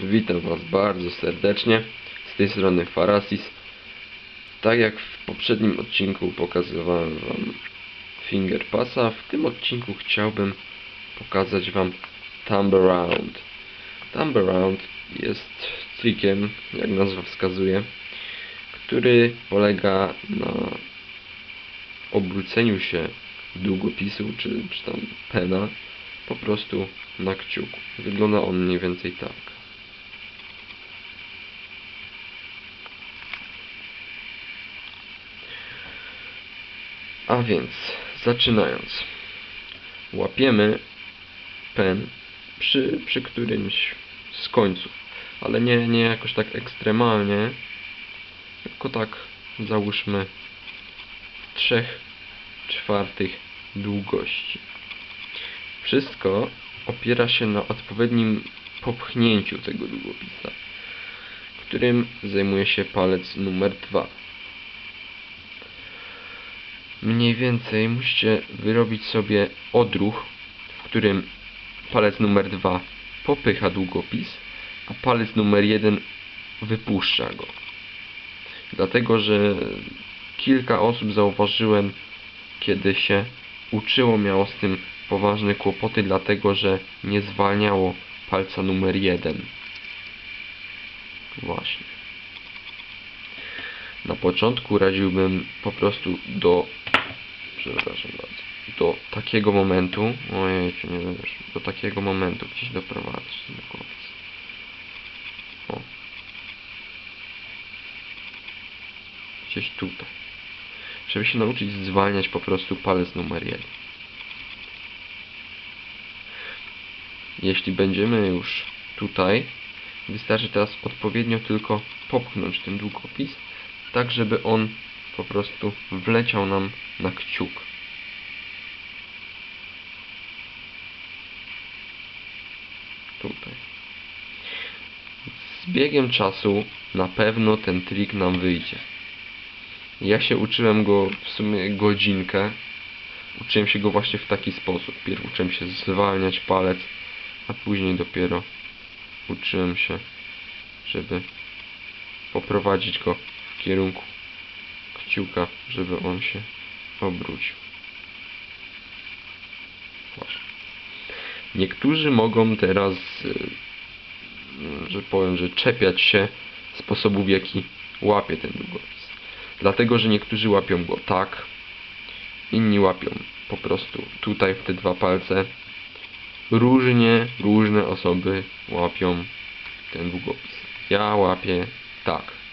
Witam Was bardzo serdecznie. Z tej strony Farasis. Tak jak w poprzednim odcinku pokazywałem Wam Finger Passa, w tym odcinku chciałbym pokazać Wam Thumb Around. Thumb Around jest trickiem, jak nazwa wskazuje, który polega na obróceniu się długopisu czy, czy tam pena po prostu na kciuku. Wygląda on mniej więcej tak. A więc, zaczynając. Łapiemy pen przy, przy którymś z końców, ale nie, nie jakoś tak ekstremalnie, tylko tak załóżmy trzech czwartych długości. Wszystko opiera się na odpowiednim popchnięciu tego długopisa, którym zajmuje się palec numer dwa. Mniej więcej musicie wyrobić sobie odruch, w którym palec numer dwa popycha długopis, a palec numer jeden wypuszcza go. Dlatego, że kilka osób zauważyłem, kiedy się uczyło, miało z tym poważne kłopoty, dlatego że nie zwalniało palca numer jeden. Właśnie. Na początku radziłbym po prostu do przepraszam bardzo do takiego momentu ojej, nie wiesz, do takiego momentu gdzieś doprowadzić ten długopiec. O. Gdzieś tutaj. Żeby się nauczyć zwalniać po prostu palec numer jeden. Jeśli będziemy już tutaj, wystarczy teraz odpowiednio tylko popchnąć ten długopis, tak żeby on po prostu wleciał nam na kciuk. Tutaj. Z biegiem czasu na pewno ten trik nam wyjdzie. Ja się uczyłem go w sumie godzinkę. Uczyłem się go właśnie w taki sposób. Pierw uczyłem się zwalniać palec, a później dopiero uczyłem się, żeby poprowadzić go w kierunku kciuka, żeby on się obrócił. Niektórzy mogą teraz, y, że powiem, że czepiać się sposobu, w jaki łapie ten długopis. Dlatego, że niektórzy łapią go tak, inni łapią po prostu tutaj w te dwa palce. Różnie, różne osoby łapią ten długopis. Ja łapię tak.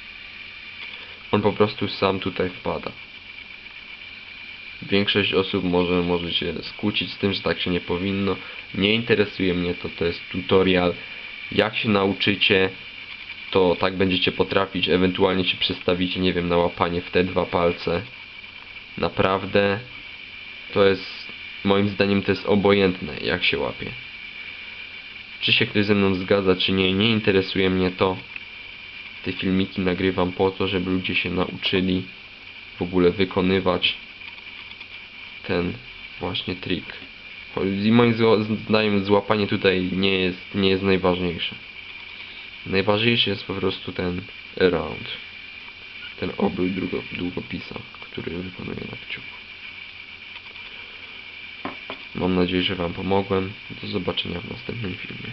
On po prostu sam tutaj wpada. Większość osób może, może się skłócić z tym, że tak się nie powinno. Nie interesuje mnie to, to jest tutorial. Jak się nauczycie, to tak będziecie potrafić, ewentualnie się przestawicie, nie wiem, na łapanie w te dwa palce. Naprawdę to jest, moim zdaniem to jest obojętne, jak się łapie. Czy się ktoś ze mną zgadza, czy nie, nie interesuje mnie to. Te filmiki nagrywam po to, żeby ludzie się nauczyli w ogóle wykonywać ten właśnie trik. I moim zdaniem złapanie tutaj nie jest, nie jest najważniejsze. Najważniejszy jest po prostu ten around. Ten obrót długo, długopisa, który wykonuję na kciuku. Mam nadzieję, że Wam pomogłem. Do zobaczenia w następnym filmie.